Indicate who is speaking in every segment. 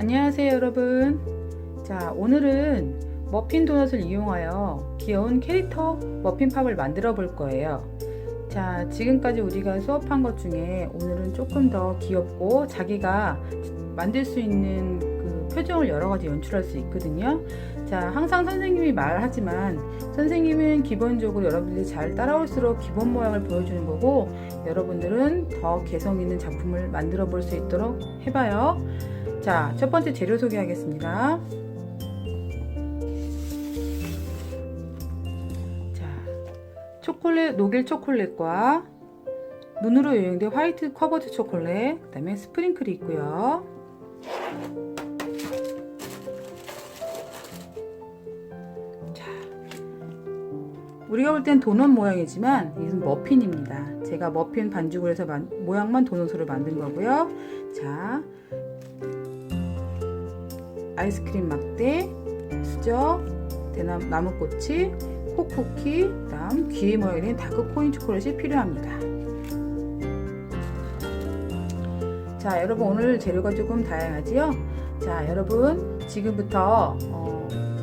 Speaker 1: 안녕하세요 여러분. 자 오늘은 머핀 도넛을 이용하여 귀여운 캐릭터 머핀팝을 만들어 볼 거예요. 자 지금까지 우리가 수업한 것 중에 오늘은 조금 더 귀엽고 자기가 만들 수 있는 그 표정을 여러 가지 연출할 수 있거든요 자 항상 선생님이 말하지만 선생님은 기본적으로 여러분들이 잘 따라올수록 기본 모양을 보여주는 거고 여러분들은 더 개성 있는 작품을 만들어 볼 수 있도록 해봐요 자, 첫 번째 재료 소개하겠습니다. 자, 초콜릿, 녹일 초콜릿과 눈으로 요용된 화이트 커버드 초콜릿, 그 다음에 스프링클이 있고요. 자, 우리가 볼 땐 도넛 모양이지만 이건 머핀입니다. 제가 머핀 반죽을 해서 만, 모양만 도넛으로 만든 거고요. 자, 아이스크림 막대, 수저, 대나무 나무꼬치, 코쿠키, 그다음 귀의 모양이 된 다크 코인 초콜릿이 필요합니다. 자, 여러분 오늘 재료가 조금 다양하지요? 자, 여러분 지금부터 어,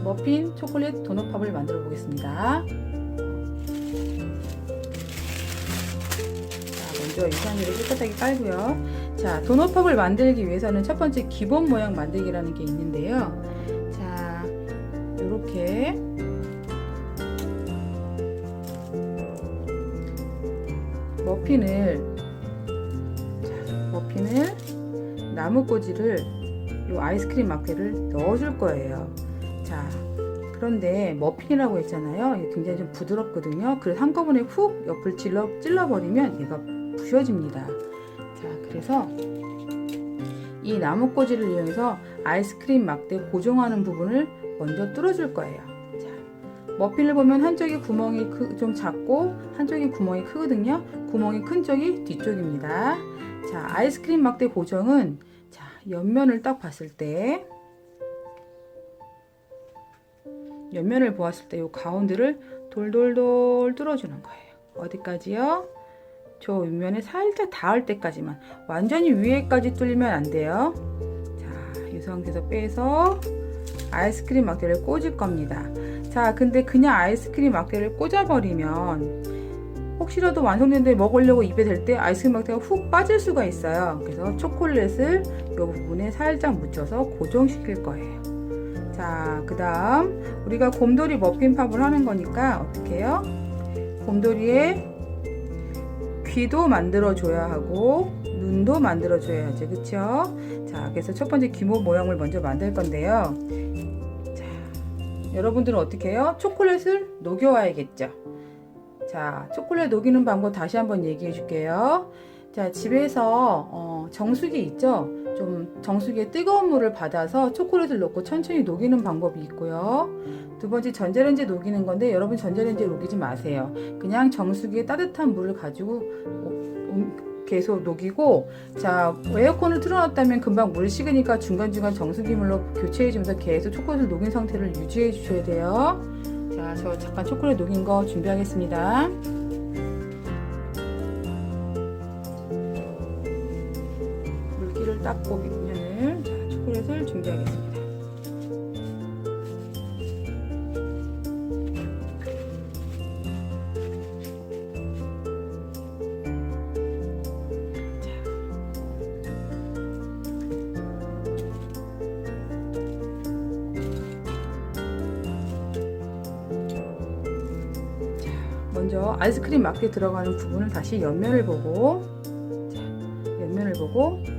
Speaker 1: 머핀 초콜릿 도넛팝을 만들어 보겠습니다. 자, 먼저 유산균을 깨끗하게 깔고요. 자, 도넛팝을 만들기 위해서는 첫 번째 기본 모양 만들기라는 게 있는데요. 자, 요렇게 머핀을 자, 머핀을 나무꽂이를 요 아이스크림 막대를 넣어줄 거예요. 자, 그런데 머핀이라고 했잖아요. 굉장히 좀 부드럽거든요. 그래서 한꺼번에 훅 옆을 찔러, 찔러버리면 얘가 부셔집니다. 자, 그래서 이 나무꽂이를 이용해서 아이스크림 막대 고정하는 부분을 먼저 뚫어줄 거예요. 자, 머핀을 보면 한쪽이 구멍이 크, 좀 작고 한쪽이 구멍이 크거든요. 구멍이 큰 쪽이 뒤쪽입니다. 자, 아이스크림 막대 고정은 자, 옆면을 딱 봤을 때 옆면을 보았을 때 이 가운데를 돌돌돌 뚫어주는 거예요. 어디까지요? 저 윗면에 살짝 닿을 때까지만 완전히 위에까지 뚫리면 안 돼요. 자, 이 상태에서 빼서 아이스크림 막대를 꽂을 겁니다. 자, 근데 그냥 아이스크림 막대를 꽂아버리면 혹시라도 완성된데 먹으려고 입에 댈 때 아이스크림 막대가 훅 빠질 수가 있어요. 그래서 초콜릿을 이 부분에 살짝 묻혀서 고정시킬 거예요. 자, 그 다음 우리가 곰돌이 머핀팝을 하는 거니까 어떻게 해요? 곰돌이의 귀도 만들어줘야 하고 눈도 만들어줘야죠. 그쵸? 자, 그래서 첫 번째 기모 모양을 먼저 만들 건데요. 자, 여러분들은 어떻게 해요? 초콜릿을 녹여와야겠죠. 자, 초콜릿 녹이는 방법 다시 한번 얘기해 줄게요. 자, 집에서 어, 정수기 있죠? 좀 정수기에 뜨거운 물을 받아서 초콜릿을 넣고 천천히 녹이는 방법이 있고요. 두 번째 전자레인지에 녹이는 건데 여러분 전자레인지에 녹이지 마세요. 그냥 정수기에 따뜻한 물을 가지고 계속 녹이고 자 에어컨을 틀어놨다면 금방 물 식으니까 중간중간 정수기 물로 교체해 주면서 계속 초콜릿을 녹인 상태를 유지해 주셔야 돼요. 자, 저 잠깐 초콜릿 녹인 거 준비하겠습니다. 닦고 밑면을 자, 초콜릿을 준비하겠습니다. 먼저 아이스크림 막대 들어가는 부분을 다시 옆면을 보고 자, 옆면을 보고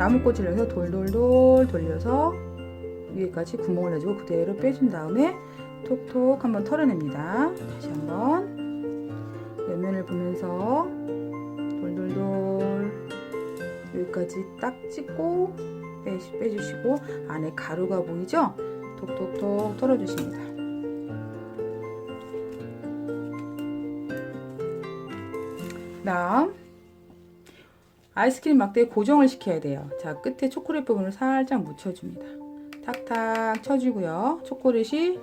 Speaker 1: 나무꽂이를 해서 돌돌돌 돌려서 위에까지 구멍을 내주고 그대로 빼준 다음에 톡톡 한번 털어냅니다. 다시 한번 옆면을 보면서 돌돌돌 여기까지 딱 찍고 빼, 빼주시고 안에 가루가 보이죠? 톡톡톡 털어주십니다. 다음 아이스크림 막대에 고정을 시켜야 돼요. 자 끝에 초콜릿 부분을 살짝 묻혀줍니다. 탁탁 쳐주고요. 초콜릿이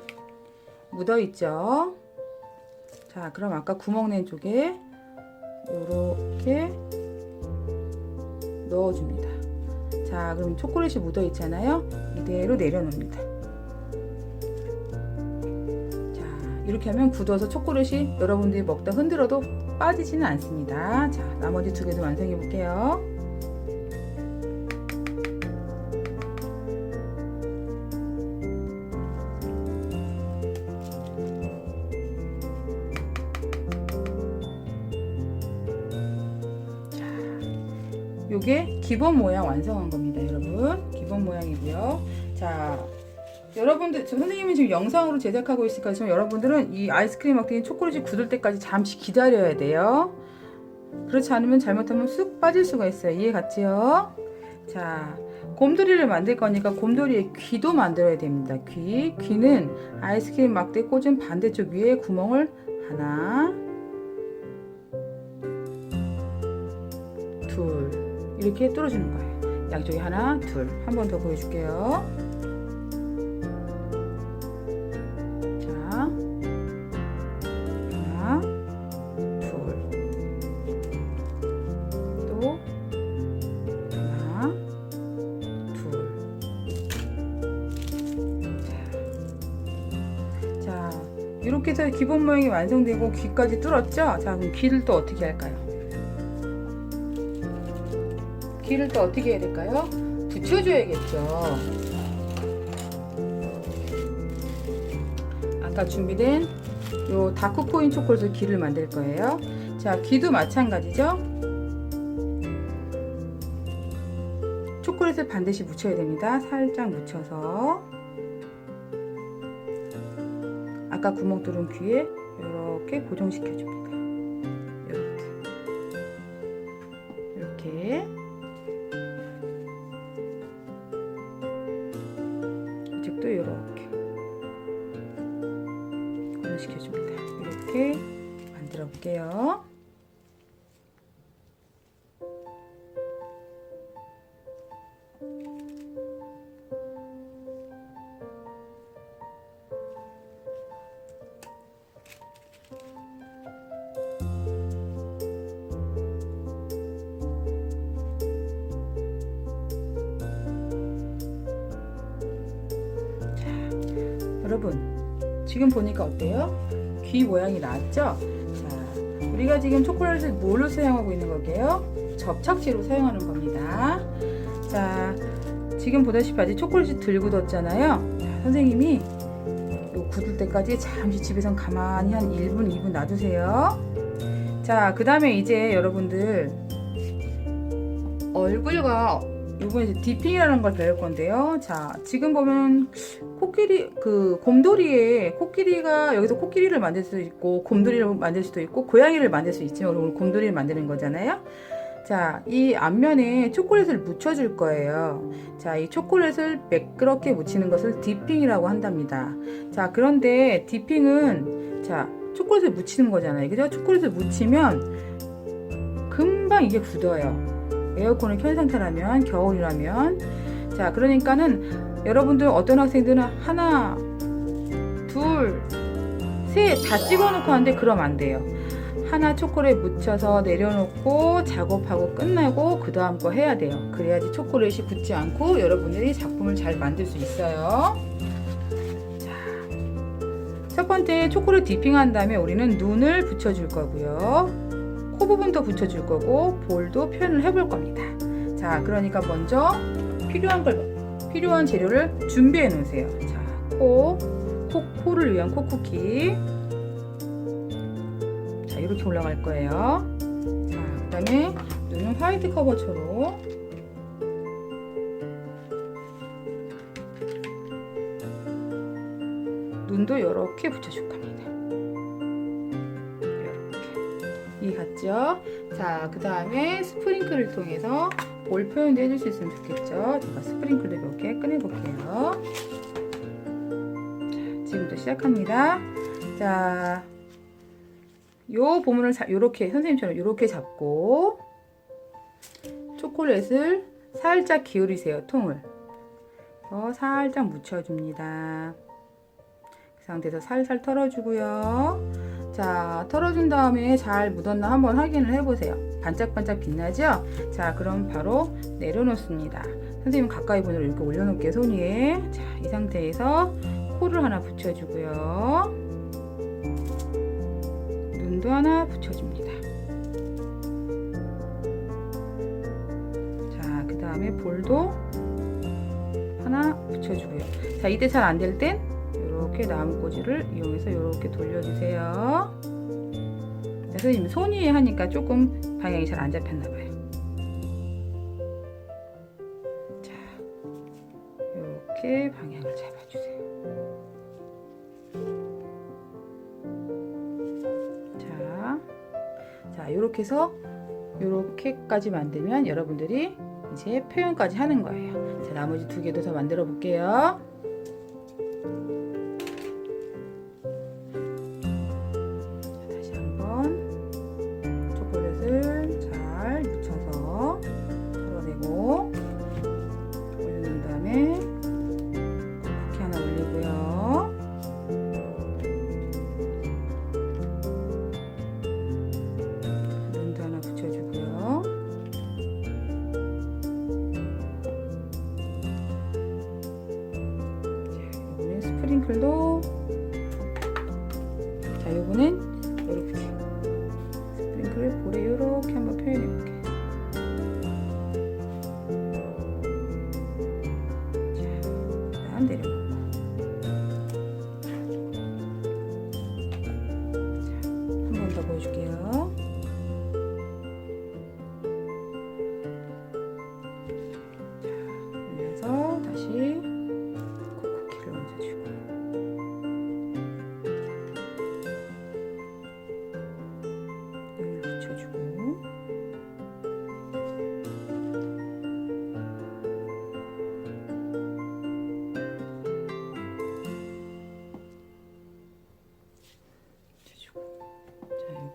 Speaker 1: 묻어 있죠. 자 그럼 아까 구멍 낸 쪽에 이렇게 넣어줍니다. 자, 그럼 초콜릿이 묻어 있잖아요. 이대로 내려놓습니다. 이렇게 하면 굳어서 초콜릿이 여러분들이 먹다 흔들어도 빠지지는 않습니다. 자, 나머지 두 개도 완성해 볼게요. 요게 기본 모양 완성한 겁니다, 여러분. 기본 모양이고요. 자, 여러분들, 저 선생님이 지금 영상으로 제작하고 있을 거지만 여러분들은 이 아이스크림 막대기 초콜릿이 굳을 때까지 잠시 기다려야 돼요. 그렇지 않으면 잘못하면 쑥 빠질 수가 있어요. 이해 갔지요? 자, 곰돌이를 만들 거니까 곰돌이의 귀도 만들어야 됩니다. 귀. 귀는 아이스크림 막대 꽂은 반대쪽 위에 구멍을 하나, 둘. 이렇게 뚫어주는 거예요. 양쪽에 하나, 둘. 한 번 더 보여줄게요. 모양이 완성되고 귀까지 뚫었죠? 자, 그럼 귀를 또 어떻게 할까요? 귀를 또 어떻게 해야 될까요? 붙여줘야겠죠. 아까 준비된 요 다크코인 초콜릿 귀를 만들 거예요. 자, 귀도 마찬가지죠. 초콜릿을 반드시 묻혀야 됩니다. 살짝 묻혀서 아까 구멍 뚫은 귀에 이렇게 고정시켜 줍니다. 이렇게 이렇게 이쪽도 이렇게 고정시켜 줍니다. 이렇게 만들어 볼게요. 여러분 지금 보니까 어때요? 귀 모양이 나왔죠? 자, 우리가 지금 초콜릿을 뭘로 사용하고 있는 거게요? 접착제로 사용하는 겁니다. 자, 지금 보다시피 아직 초콜릿이 덜 굳었잖아요. 자, 선생님이 요 굳을 때까지 잠시 집에선 가만히 한 1분, 2분 놔두세요. 자, 그 다음에 이제 여러분들 얼굴과 이번에 이제 디핑이라는 걸 배울 건데요. 자, 지금 보면 코끼리 그 곰돌이에 코끼리가 여기서 코끼리를 만들 수도 있고 곰돌이를 만들 수도 있고 고양이를 만들 수 있지만 오늘 곰돌이를 만드는 거잖아요. 자, 이 앞면에 초콜릿을 묻혀줄 거예요. 자, 이 초콜릿을 매끄럽게 묻히는 것을 디핑이라고 한답니다. 자, 그런데 디핑은 자, 초콜릿을 묻히는 거잖아요. 그죠? 초콜릿을 묻히면 금방 이게 굳어요. 에어컨을 켠 상태라면 겨울이라면. 자 그러니까는 여러분들 어떤 학생들은 하나 둘 셋 다 찍어놓고 하는데 그럼 안 돼요. 하나 초콜릿 묻혀서 내려놓고 작업하고 끝나고 그 다음 거 해야 돼요. 그래야지 초콜릿이 굳지 않고 여러분들이 작품을 잘 만들 수 있어요. 자첫 번째 초콜릿 디핑한 다음에 우리는 눈을 붙여줄 거고요 코 부분도 붙여줄 거고 볼도 표현을 해볼 겁니다. 자, 그러니까 먼저 필요한 걸 필요한 재료를 준비해 놓으세요. 자, 코, 코 코를 위한 코 쿠키. 자, 이렇게 올라갈 거예요. 자, 그다음에 눈은 화이트 커버처럼 눈도 이렇게 붙여줄 겁니다. 이 같죠? 자, 그 다음에 스프링클을 통해서 볼 표현도 해줄 수 있으면 좋겠죠? 제가 스프링클을 몇개 꺼내볼게요. 자, 지금부터 시작합니다. 자, 요 보물을 자, 요렇게, 선생님처럼 요렇게 잡고 초콜릿을 살짝 기울이세요, 통을. 어, 살짝 묻혀줍니다. 그 상태에서 살살 털어주고요. 자, 털어준 다음에 잘 묻었나 한번 확인을 해보세요. 반짝반짝 빛나죠? 자, 그럼 바로 내려놓습니다. 선생님 가까이 보내로 이렇게 올려놓을게요 손 위에 자 이 상태에서 코를 하나 붙여주고요 눈도 하나 붙여줍니다 자 그 다음에 볼도 하나 붙여주고요 자 이때 잘 안 될 땐 이렇게 나무꽂이를 이용해서 이렇게 돌려주세요. 자, 선생님 손 위에 하니까 조금 방향이 잘 안 잡혔나 봐요. 자 이렇게 방향을 잡아주세요. 자, 자 이렇게 해서 이렇게까지 만들면 여러분들이 이제 표현까지 하는 거예요. 자 나머지 두 개도 더 만들어 볼게요 보여줄게요.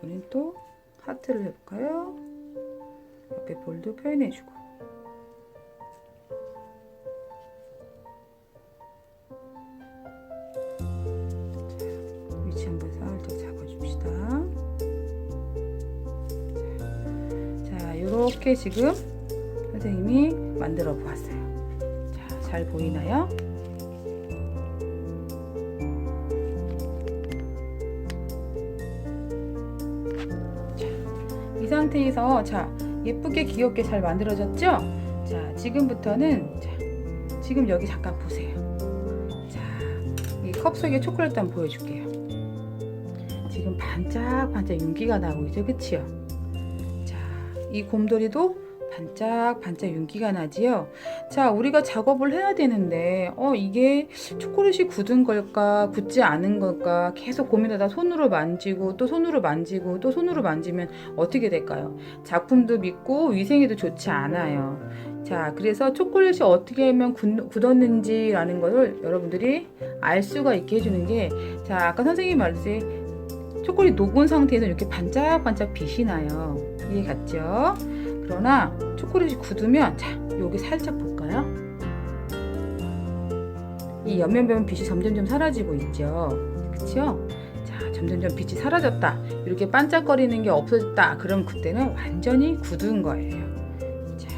Speaker 1: 자 이번엔 또 하트를 해볼까요? 옆에 볼도 표현해주고 이렇게 지금 선생님이 만들어 보았어요. 자, 잘 보이나요? 상태에서 자, 예쁘게 귀엽게 잘 만들어졌죠? 자, 지금부터는 자, 지금 여기 잠깐 보세요. 자, 이 컵 속에 초콜릿 한번 보여줄게요. 지금 반짝반짝 윤기가 나고 있죠, 그치요? 자, 이 곰돌이도 반짝반짝 윤기가 나지요. 자, 우리가 작업을 해야 되는데, 어, 이게 초콜릿이 굳은 걸까, 굳지 않은 걸까, 계속 고민하다 손으로 만지고, 또 손으로 만지고, 또 손으로 만지면 어떻게 될까요? 작품도 믿고 위생에도 좋지 않아요. 자, 그래서 초콜릿이 어떻게 하면 굳, 굳었는지라는 것을 여러분들이 알 수가 있게 해주는 게, 자, 아까 선생님이 말했듯이 초콜릿 녹은 상태에서 이렇게 반짝반짝 빛이 나요. 이해 갔죠? 그러나 초콜릿이 굳으면 자 여기 살짝 볼까요? 이 옆면면 빛이 점점점 사라지고 있죠. 그렇죠? 자 점점점 빛이 사라졌다. 이렇게 반짝거리는 게 없어졌다. 그럼 그때는 완전히 굳은 거예요. 자.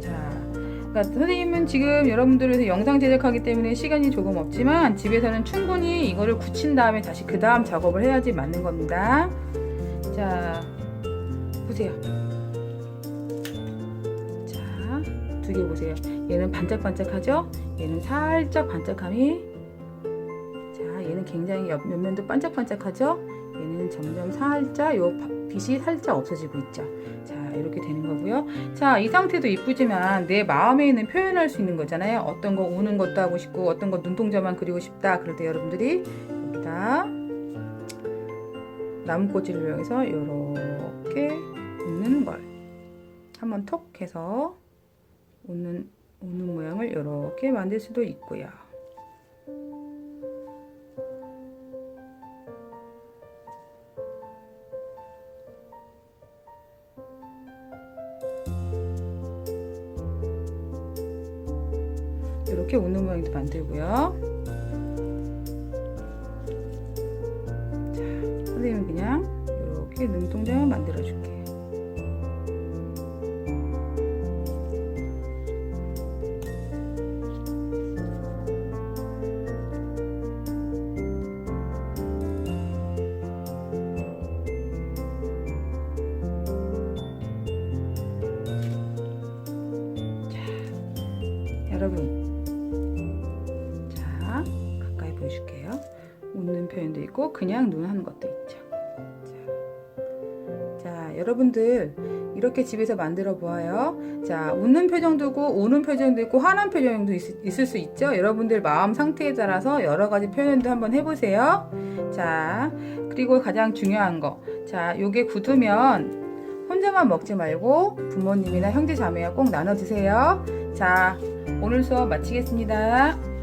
Speaker 1: 자, 그러니까 선생님은 지금 여러분들을 위해서 영상 제작하기 때문에 시간이 조금 없지만 집에서는 충분히 이거를 굳힌 다음에 다시 그 다음 작업을 해야지 맞는 겁니다. 자, 보세요. 자, 두 개 보세요. 얘는 반짝반짝하죠? 얘는 살짝 반짝함이 자, 얘는 굉장히 옆 면면도 반짝반짝하죠? 얘는 점점 살짝 요 바- 빛이 살짝 없어지고 있죠. 자, 이렇게 되는 거고요. 자, 이 상태도 이쁘지만 내 마음에 있는 표현할 수 있는 거잖아요. 어떤 거 우는 것도 하고 싶고 어떤 거 눈동자만 그리고 싶다. 그럴 때 여러분들이 여기다 나무꽂이를 이용해서 이렇게 웃는 걸 한번 톡 해서 웃는 웃는 모양을 이렇게 만들 수도 있고요. 이렇게 웃는 모양도 만들고요. 여러분. 자 가까이 보여줄게요. 웃는 표현도 있고 그냥 눈 하는 것도 있죠. 자, 자 여러분들 이렇게 집에서 만들어 보아요. 자 웃는 표정도 있고 우는 표정도 있고 화난 표정도 있, 있을 수 있죠? 여러분들 마음 상태에 따라서 여러 가지 표현도 한번 해보세요. 자 그리고 가장 중요한 거자 요게 굳으면 혼자만 먹지 말고 부모님이나 형제 자매와 꼭 나눠 드세요 자 오늘 수업 마치겠습니다.